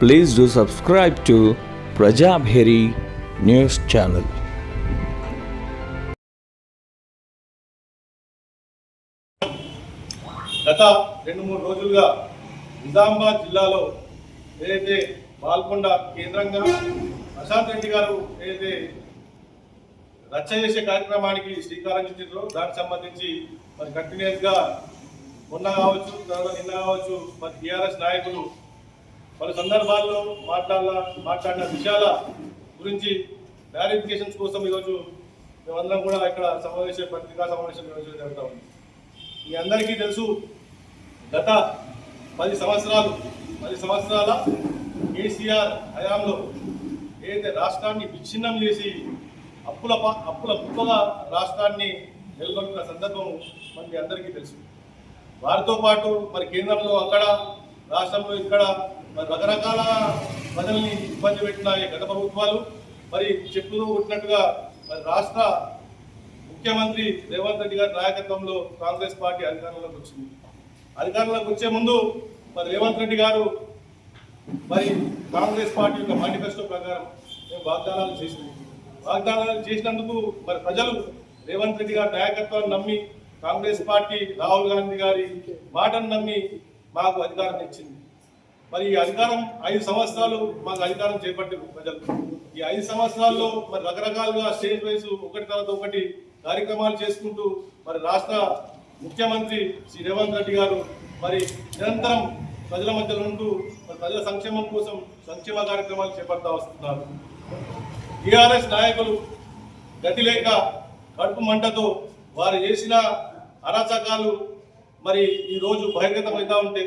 Please do subscribe to Prajabheri news channel. గత రెండు మూడు రోజులుగా నిజామాబాద్ జిల్లాలో ఏదైతే బాల్కొండ కేంద్రంగా ప్రశాంత్ రెడ్డి గారు ఏదైతే రచ్చ చేసే కార్యక్రమానికి శ్రీకారం చుట్టిందో దానికి సంబంధించి మరి కంటిన్యూస్గా మొన్న కావచ్చు తర్వాత నిన్న కావచ్చు మరి టీఆర్ఎస్ నాయకులు పలు సందర్భాల్లో మాట్లాడాల మాట్లాడిన విషయాల గురించి క్లారిఫికేషన్స్ కోసం ఈరోజు మేమందరం కూడా ఇక్కడ సమావేశం పత్రికా సమావేశం నిర్వహించడం జరుగుతూ ఉంది. మీ అందరికీ తెలుసు గత పది సంవత్సరాలు పది సంవత్సరాల కేసీఆర్ హయాంలో ఏదైతే రాష్ట్రాన్ని విచ్ఛిన్నం చేసి అప్పుల అప్పుల కుప్పగా రాష్ట్రాన్ని నిలబడుతున్న సందర్భం మనకి అందరికీ తెలుసు. వారితో పాటు మరి కేంద్రంలో అక్కడ రాష్ట్రంలో ఇక్కడ మరి రకరకాల ప్రజల్ని ఇబ్బంది పెట్టిన గత ప్రభుత్వాలు మరి చెప్పులో ఉన్నట్టుగా మరి రాష్ట్ర ముఖ్యమంత్రి రేవంత్ రెడ్డి గారి నాయకత్వంలో కాంగ్రెస్ పార్టీ అధికారంలోకి వచ్చింది. అధికారంలోకి వచ్చే ముందు మరి రేవంత్ రెడ్డి గారు మరి కాంగ్రెస్ పార్టీ యొక్క మేనిఫెస్టో ప్రకారం మేము వాగ్దానాలు చేసినాం. వాగ్దానాలు చేసినందుకు మరి ప్రజలు రేవంత్ రెడ్డి గారి నాయకత్వాన్ని నమ్మి కాంగ్రెస్ పార్టీ రాహుల్ గాంధీ గారి మాటను నమ్మి మాకు అధికారం ఇచ్చింది. మరి ఈ అధికారం ఐదు సంవత్సరాలు మాకు అధికారం చేపట్టారు ప్రజలు. ఈ ఐదు సంవత్సరాల్లో మరి రకరకాలుగా స్టేజ్ వైజ్ ఒకటి తర్వాత ఒకటి కార్యక్రమాలు చేసుకుంటూ మరి రాష్ట్ర ముఖ్యమంత్రి శ్రీ రేవంత్ రెడ్డి గారు మరి నిరంతరం ప్రజల మధ్యలో ఉంటూ మరి ప్రజల సంక్షేమం కోసం సంక్షేమ కార్యక్రమాలు చేపడతా వస్తున్నారు. టీఆర్ఎస్ నాయకులు గతి లేక కడుపు మంటతో వారు చేసిన అరాచకాలు మరి ఈ రోజు బహిర్గతమవుతా ఉంటే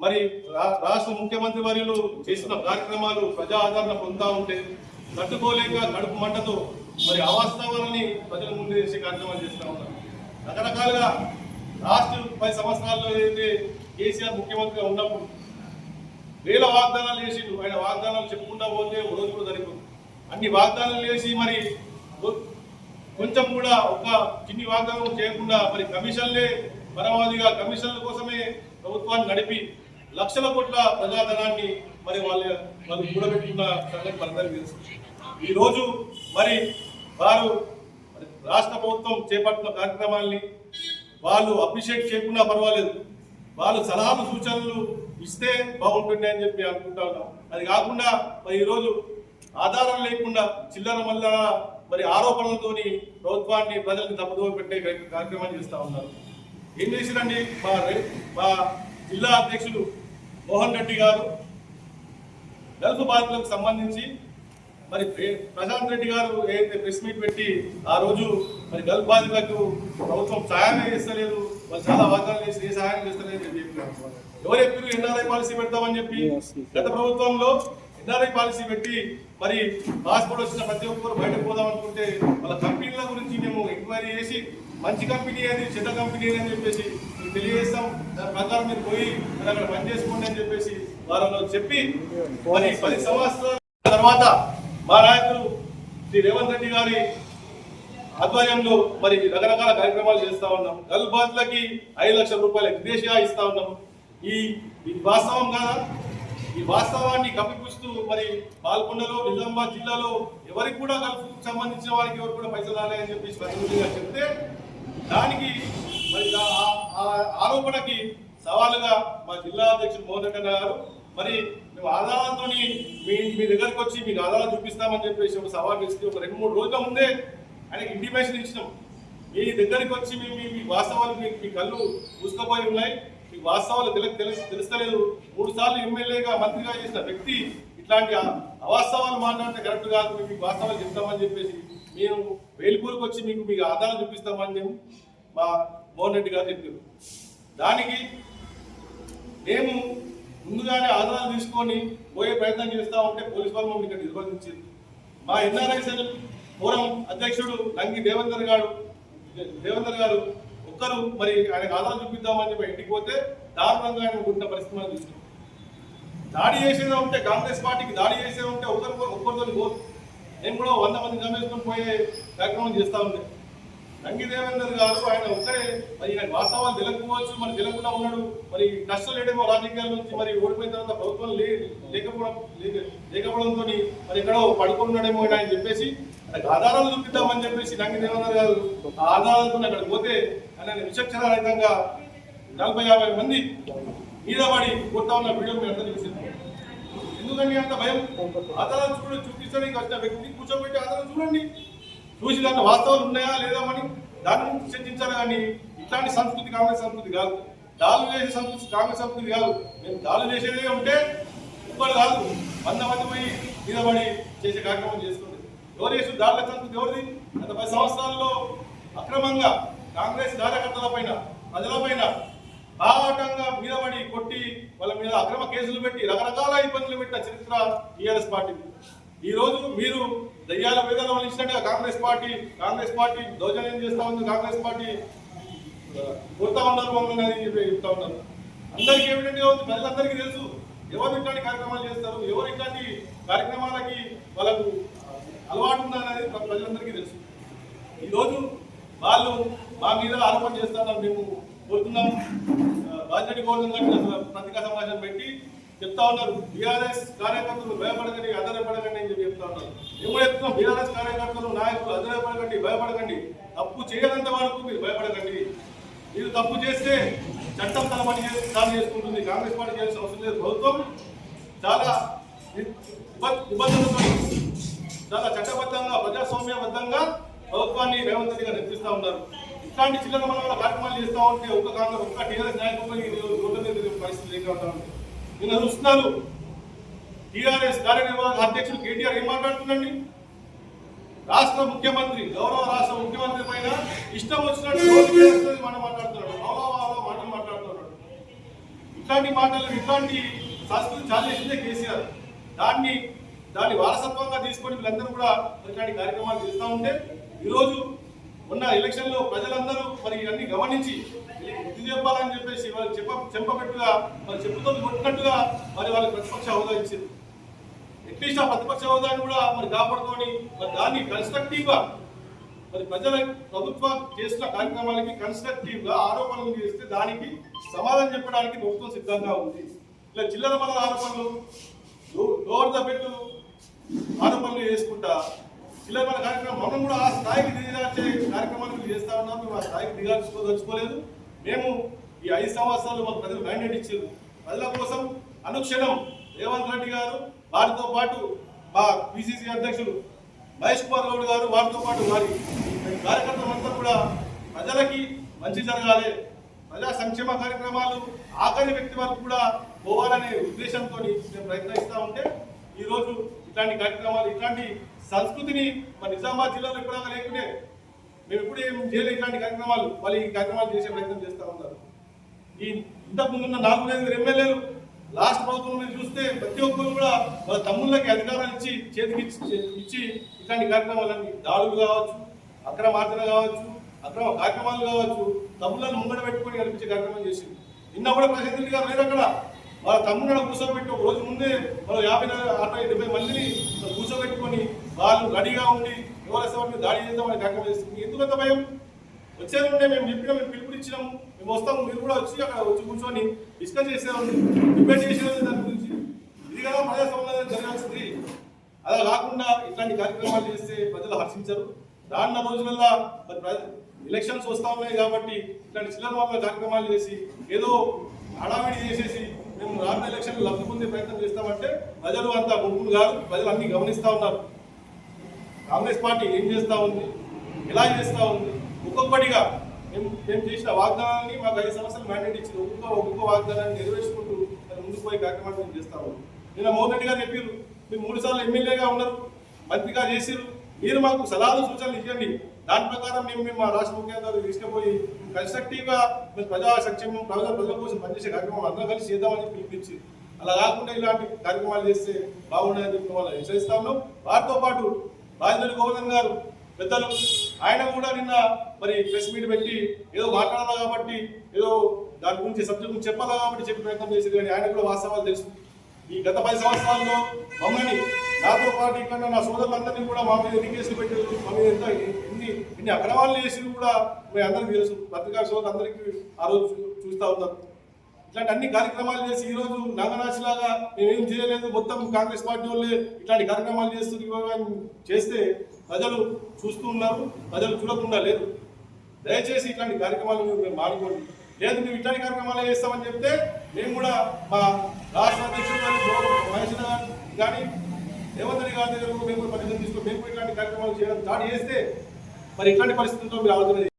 మరి రాష్ట్ర ముఖ్యమంత్రి వర్యులు చేసిన కార్యక్రమాలు ప్రజా ఆదరణ పొందుతా ఉంటే తట్టుకోలేక కడుపు మంటతో మరి అవాస్తవాలని ప్రజల ముందు చేసే కార్యక్రమాలు చేస్తూ ఉన్నారు. రకరకాలుగా లాస్ట్ పది సంవత్సరాల్లో ఏదైతే కేసీఆర్ ముఖ్యమంత్రిగా ఉన్నప్పుడు వేల వాగ్దానాలు చేసి ఆయన వాగ్దానాలు చెప్పుకుంటా పోతే ఒక రోజు కూడా సరిపోదు. అన్ని వాగ్దానాలు చేసి మరి కొంచెం కూడా ఒక చిన్ని వాగ్దానం చేయకుండా మరి కమిషన్లే పరమావధిగా కమిషన్ల కోసమే ప్రభుత్వాన్ని నడిపి లక్షల కోట్ల ప్రజాధనాన్ని మరి వాళ్ళ వాళ్ళు కూడబెట్టుకున్న సంగతి మనందరికీ తెలుసు. ఈరోజు మరి వారు రాష్ట్ర ప్రభుత్వం చేపట్టిన కార్యక్రమాల్ని వాళ్ళు అప్రిషియేట్ చేయకుండా పర్వాలేదు. వాళ్ళు సలహాలు సూచనలు ఇస్తే బాగుంటుంది అని చెప్పి అనుకుంటా ఉన్నాం. అది కాకుండా మరి ఈరోజు ఆధారం లేకుండా చిల్లర మల్ల మరి ఆరోపణలతోని ప్రభుత్వాన్ని ప్రజల్ని తప్పుదోవ పెట్టే కార్యక్రమాన్ని చేస్తూ ఉన్నారు. ఏం చేసిరండి? మా మా జిల్లా అధ్యక్షులు మోహన్ రెడ్డి గారు గల్ఫ్ బాధితులకు సంబంధించి మరి ప్రశాంత్ రెడ్డి గారు ఏదైతే ప్రెస్ మీట్ పెట్టి ఆ రోజు మరి గల్ఫ్ బాధితులకు ప్రభుత్వం సహాయం చేస్తలేదు వాళ్ళు చాలా వాగ్దానాలు చేసి ఏ సహాయం చేస్తలేదు అని చెప్పి ఎవరు చెప్పారు ఎన్ఆర్ఐ పాలసీ పెడతామని చెప్పి గత ప్రభుత్వంలో ఎన్ఆర్ఐ పాలసీ పెట్టి మరి పాస్పోర్ట్ వచ్చిన ప్రతి ఒక్కరు బయటకు పోదాం అనుకుంటే వాళ్ళ కంపెనీల గురించి మేము ఎంక్వైరీ చేసి మంచి కంపెనీ అని చెడ్డ కంపెనీ అని చెప్పేసి మీకు తెలియజేస్తాం. దాని ప్రకారం మీరు పోయి మరి అక్కడ పని చేసుకోండి అని చెప్పేసి వారంలో చెప్పి మరి పది సంవత్సరాల తర్వాత మా నాయకులు శ్రీ రేవంత్ రెడ్డి గారి ఆధ్వర్యంలో మరి రకరకాల కార్యక్రమాలు చేస్తా ఉన్నాం. గల్ ఐదు లక్షల రూపాయల విదేశీగా ఇస్తా ఉన్నాం. ఈ ఇది వాస్తవం కాదా? ఈ వాస్తవాన్ని కప్పిపుస్తూ మరి పాల్గొండలో నిజామాబాద్ జిల్లాలో ఎవరికి కూడా గల్ఫ్ సంబంధించిన వారికి ఎవరు కూడా పైసలు రాలేదని చెప్పేసి స్పష్టంగా చెప్తే దానికి ఆ- ఆరోపణకి సవాలుగా మా జిల్లా అధ్యక్షుడు మోహన్ రెడ్డి గారు మరి మేము ఆధారాలతో మీ మీ దగ్గరకు వచ్చి మీకు ఆధారాలు చూపిస్తామని చెప్పేసి ఒక సవాల్ ఇస్తే ఒక రెండు మూడు రోజుల ముందే ఆయనకి ఇంటిమేషన్ ఇచ్చినాం. మీ దగ్గరికి వచ్చి మేము మీ మీ వాస్తవాలు మీకు మీ కళ్ళు మూసుకుపోయి ఉన్నాయి. మీ వాస్తవాలు తెలు తెలుస్తలేదు. మూడు సార్లు ఎమ్మెల్యేగా మంత్రిగా చేసిన వ్యక్తి ఇట్లాంటి అవాస్తవాలు మాట్లాడితే కరెక్ట్ కాదు. మేము మీకు వాస్తవాలు చెప్తామని చెప్పేసి మేము వేలుపూరుకు వచ్చి మీకు మీకు ఆధారాలు చూపిస్తామని మేము మా మోహన్ రెడ్డి గారు చెప్పారు. దానికి మేము ముందుగానే ఆధారాలు తీసుకొని పోయే ప్రయత్నం చేస్తా ఉంటే పోలీస్ వాళ్ళు మమ్మల్ని ఇక్కడ నిర్బంధించింది మా ఎన్ఆర్ఐ సెల్ పూర్వం అధ్యక్షుడు నంగి దేవేందర్ గారు దేవేందర్ గారు ఒక్కరు మరి ఆయనకు ఆధారం చూపిద్దామని చెప్పి ఇంటికి పోతే దారుణంగా ఆయన ఉంటున్న పరిస్థితి మనం చూస్తున్నాం. దాడి చేసేదే ఉంటే కాంగ్రెస్ పార్టీకి దాడి చేసేదే ఉంటే ఒకరు ఒక్కరితో పోదు నేను కూడా వంద మంది చంపేసుకొని పోయే కార్యక్రమం చేస్తా ఉండే. నంగి దేవేందర్ గారు ఆయన ఒక్కరే మరి ఆయన వాస్తవాలు తెలియకపోవచ్చు మరి తెలియకుండా ఉన్నాడు. మరి కష్టం లేడేమో రాజకీయాల నుంచి మరి ఓడిపోయిన తర్వాత ప్రభుత్వం లేకపోవడం లేకపోవడంతో మరి ఎక్కడో పడుకున్నాడేమో ఆయన చెప్పేసి ఆధారాలు చూపిద్దామని చెప్పేసి నంగి దేవేందర్ కాదు ఆధారాలతో అక్కడ పోతే ఆయన విచక్షణారహితంగా నలభై యాభై మంది మీద పడి కొడతా ఉన్న వీడియో మీరు అందరూ చూసింది ఎందుకండి అంత భయం? ఆధారాలు చూడండి చూపించడానికి వచ్చిన వ్యక్తిని కూర్చోబెట్టి ఆధారాలు చూడండి. చూసి దాంట్లో వాస్తవాలు ఉన్నాయా లేదా అని దాని గురించి చర్చించారు కానీ ఇట్లాంటి సంస్కృతి కాంగ్రెస్ సంస్కృతి కాదు. దాలు చేసే సంస్కృతి కాంగ్రెస్ సంస్కృతి కాదు. మేము దాలు చేసేదే ఉంటే ఇప్పుడు కాదు. వంద మంది పోయి నిలబడి చేసే కార్యక్రమం చేస్తుంది ఎవరు చేసిన దాడుల సంస్కృతి ఎవరిది? గత పది సంవత్సరాల్లో అక్రమంగా కాంగ్రెస్ కార్యకర్తల పైన ప్రజల పైన బాహాటంగా మీద పడి కొట్టి వాళ్ళ మీద అక్రమ కేసులు పెట్టి రకరకాల ఇబ్బందులు పెట్టిన చరిత్ర టీఆర్ఎస్ పార్టీ ఈరోజు మీరు దయ్యాల వేదన వలించినట్టుగా కాంగ్రెస్ పార్టీ కాంగ్రెస్ పార్టీ దౌర్జన్యం చేస్తా ఉంది? కాంగ్రెస్ పార్టీ కొడతా ఉన్నారు మమ్మల్ని అని చెప్పి చెప్తా ఉన్నారు. అందరికీ ఏమిటంటే ఉంది ప్రజలందరికీ తెలుసు. ఎవరు ఇట్లాంటి కార్యక్రమాలు చేస్తారు? ఎవరు ఇట్లాంటి కార్యక్రమాలకి వాళ్ళకు అలవాటు ఉందనేది ప్రజలందరికీ తెలుసు. ఈరోజు వాళ్ళు మా మీద ఆరోపణ చేస్తారని మేము కోరుతున్నాం. బాధ్యత కోరుతున్నాం గారిని అసలు పెట్టి చెప్తా ఉన్నారు. బీఆర్ఎస్ కార్యకర్తలు భయపడకండి అదనపడకండి అని చెప్పి చెప్తా ఉన్నారు. మేము కూడా చెప్తున్నాం బీఆర్ఎస్ కార్యకర్తలు నాయకులు అదనపడకండి భయపడకండి. తప్పు చేయనంత వరకు మీరు భయపడకండి. మీరు తప్పు చేస్తే చట్టం తన పని చేసి చేసుకుంటుంది. కాంగ్రెస్ పార్టీ చేయాల్సిన అవసరం లేదు. ప్రభుత్వం చాలా నిబంధనలతో చాలా చట్టబద్ధంగా ప్రజాస్వామ్యబద్ధంగా ప్రభుత్వాన్ని రేవంత్ రెడ్డి గారు ఉన్నారు. ఇట్లాంటి చిల్లర మన కార్యక్రమాలు చేస్తూ ఉంటే ఒక్క కాంగ్రెస్ ఒక్క టీఆర్ఎస్ నాయకులు పరిస్థితి లేకుండా నిన్న చూస్తున్నారు. టీఆర్ఎస్ కార్యనిర్వాహక అధ్యక్షుడు కేటీఆర్ ఏం మాట్లాడుతుందండి? రాష్ట్ర ముఖ్యమంత్రి గౌరవ రాష్ట్ర ముఖ్యమంత్రి పైన ఇష్టం వచ్చినట్టు మాట మనం మాట్లాడుతున్నాడు అవగాహన మాటలు మాట్లాడుతున్నాడు. ఇట్లాంటి మాటలు ఇట్లాంటి సంస్కృతి చాలా చేసిందే కేసీఆర్. దాన్ని దాన్ని వారసత్వంగా తీసుకొని వీళ్ళందరూ కూడా ఇట్లాంటి కార్యక్రమాలు చేస్తూ ఉంటే ఈరోజు ఉన్న ఎలక్షన్లో ప్రజలందరూ మరి అన్ని గమనించి బుద్ధి చెప్పాలని చెప్పేసి వాళ్ళు చెప్ప చెంపబెట్టుగా మరి చెప్పుతో కొట్టినట్టుగా మరి వాళ్ళకి ప్రతిపక్ష హోదా ఇచ్చింది. అట్లీస్ట్ ఆ ప్రతిపక్ష హోదాని కూడా మరి కాపాడుకొని మరి దాన్ని కన్స్ట్రక్టివ్గా మరి ప్రజల ప్రభుత్వం చేసిన కార్యక్రమాలకి కన్స్ట్రక్టివ్గా ఆరోపణలు చేస్తే దానికి సమాధానం చెప్పడానికి ప్రభుత్వం సిద్ధంగా ఉంది. ఇలా చిల్లర మన ఆరోపణలు డోర్ ద బెడ్ ఆరోపణలు చేసుకుంటా చిల్లర కార్యక్రమం మనం కూడా ఆ స్థాయికి దిగాల్చే కార్యక్రమాలు చేస్తా ఉన్నాం. మేము ఆ స్థాయికి దిగాల్చుకోదలుచుకోలేదు మేము ఈ ఐదు సంవత్సరాలు మాకు ప్రజలు మ్యాండేట్ ఇచ్చారు. ప్రజల కోసం అనుక్షణం రేవంత్ రెడ్డి గారు వారితో పాటు మా పిసిసి అధ్యక్షులు మహేష్ కుమార్ గౌడ్ గారు వారితో పాటు వారి కార్యకర్తలంతా కూడా ప్రజలకి మంచి జరగాలి. ప్రజా సంక్షేమ కార్యక్రమాలు ఆఖరి వ్యక్తి వరకు కూడా పోవాలనే ఉద్దేశంతో మేము ప్రయత్నిస్తూ ఉంటే ఈరోజు ఇట్లాంటి కార్యక్రమాలు ఇట్లాంటి సంస్కృతిని మన నిజామాబాద్ జిల్లాలో ఇప్పుడు లేకుంటే మేము ఇప్పుడు ఏం చేయలేదు ఇట్లాంటి కార్యక్రమాలు వాళ్ళు ఈ కార్యక్రమాలు చేసే ప్రయత్నం చేస్తూ ఉన్నారు. ఈ ఇంతకు ముందున్న నాలుగు ఐదు ఎమ్మెల్యేలు లాస్ట్ ప్రభుత్వం చూస్తే ప్రతి ఒక్కరు కూడా వాళ్ళ తమ్ముళ్ళకి అధికారాలు ఇచ్చి చేతికి ఇచ్చి ఇచ్చి ఇట్లాంటి కార్యక్రమాలన్నీ దాడులు కావచ్చు అక్రమార్జన కావచ్చు అక్రమ కార్యక్రమాలు కావచ్చు తమ్ముళ్ళని ముంగడ పెట్టుకొని కనిపించే కార్యక్రమం చేసింది. నిన్న కూడా ప్రశాంత్ గారు లేరు అక్కడ. వాళ్ళ తమ్ముళ్ళని కూర్చోబెట్టి ఒక రోజు ముందే వాళ్ళు యాభై అరవై డెబ్బై మందిని కూర్చోబెట్టుకొని వాళ్ళు రెడీగా ఉండి ఎవరైనా వారి మీద దాడి చేద్దామని కార్యక్రమం చేస్తుంది అంత భయం? వచ్చేది ఉంటే మేము చెప్పినా మేము పిలుపునిచ్చినాం మేము వస్తాము మీరు కూడా వచ్చి అక్కడ వచ్చి కూర్చొని డిస్కస్ చేసేవాళ్ళు. డిబేట్ చేసేవాళ్ళు దాని గురించి. ఇది కదా ప్రజాస్వామ్యంలో జరగాల్సింది. అలా కాకుండా ఇట్లాంటి కార్యక్రమాలు చేస్తే ప్రజలు హర్షించరు. రానున్న రోజులల్లో మరి ప్ర- ఎలక్షన్స్ వస్తా ఉన్నాయి కాబట్టి ఇట్లాంటి చిల్లర కార్యక్రమాలు చేసి ఏదో హడావిడి చేసేసి మేము రానున్న ఎలక్షన్ లబ్ధి పొందే ప్రయత్నం చేస్తామంటే ప్రజలు అంతా గుంపులు కాదు ప్రజలు అన్ని గమనిస్తూ ఉన్నారు. కాంగ్రెస్ పార్టీ ఏం చేస్తూ ఉంది ఎలా చేస్తూ ఉంది? ఒక్కొక్కటిగా మేము మేము చేసిన వాగ్దానాన్ని మాకు ఐదు సంవత్సరాలు మ్యాండేట్ ఇచ్చిన ఒక్కొక్క ఒక్కొక్క వాగ్దానాన్ని నెరవేర్చుకుంటూ మరి ముందుకు పోయే కార్యక్రమాలు మేము చేస్తా ఉన్నాం. నిన్న మోహన్ రెడ్డి గారు చెప్పారు మీరు మూడు సార్లు ఎమ్మెల్యేగా ఉన్నారు మంత్రిగా చేసిరు మీరు మాకు సలహాలు సూచనలు ఇవ్వండి. దాని ప్రకారం మేము మేము మా రాష్ట్ర ముఖ్యమంత్రి తీసుకుపోయి కన్స్ట్రక్టివ్గా మేము ప్రజా సంక్షేమం ప్రజల ప్రజల కోసం పనిచేసే కార్యక్రమం అందరం కలిసి చేద్దామని పిలిపించి అలా కాకుండా ఇలాంటి కార్యక్రమాలు చేస్తే బాగుండదని చెప్పి వాళ్ళు హెచ్చరిస్తా ఉన్నాం. వారితో పాటు రాజధాని గోవర్ధన్ గారు పెద్దలు ఆయన కూడా నిన్న మరి ప్రెస్ మీట్ పెట్టి ఏదో మాట్లాడాలి కాబట్టి ఏదో దాని గురించి సబ్జెక్ట్ గురించి చెప్పాలా కాబట్టి చెప్పి ప్రయత్నం చేసేది కానీ ఆయన కూడా వాస్తవాలు తెలుసు. ఈ గత పది సంవత్సరాల్లో మమ్మల్ని నాతో పాటు ఇక్కడ నా సోదరులందరినీ కూడా మా మీద ఎన్ని కేసులు పెట్టారు మా మీద ఎంత ఎన్ని ఎన్ని అక్రమాలు చేసి కూడా మీ అందరికీ తెలుసు. పత్రికా సోదరులందరికీ ఆ రోజు చూ- ఉన్నారు ఇట్లాంటి అన్ని కార్యక్రమాలు చేసి ఈరోజు రోజు నాగనాశిలాగా మేమేం చేయలేదు. మొత్తం కాంగ్రెస్ పార్టీ వాళ్ళే ఇట్లాంటి కార్యక్రమాలు చేస్తూ చేస్తే ప్రజలు చూస్తూ ఉన్నారు. ప్రజలు చూడకుండా లేదు దయచేసి ఇట్లాంటి కార్యక్రమాలు మేము మానుకోండి. లేదు మేము ఇట్లాంటి కార్యక్రమాలు చేస్తామని చెప్తే మేము కూడా మా రాష్ట్ర అధ్యక్షుడు కానీ మహేష్ గారు కానీ రేవంత్ రెడ్డి గారి దగ్గర మేము కూడా తీసుకొని మేము ఇట్లాంటి కార్యక్రమాలు చేయడం దాడి చేస్తే మరి ఇట్లాంటి పరిస్థితుల్లో మీరు ఆలోచన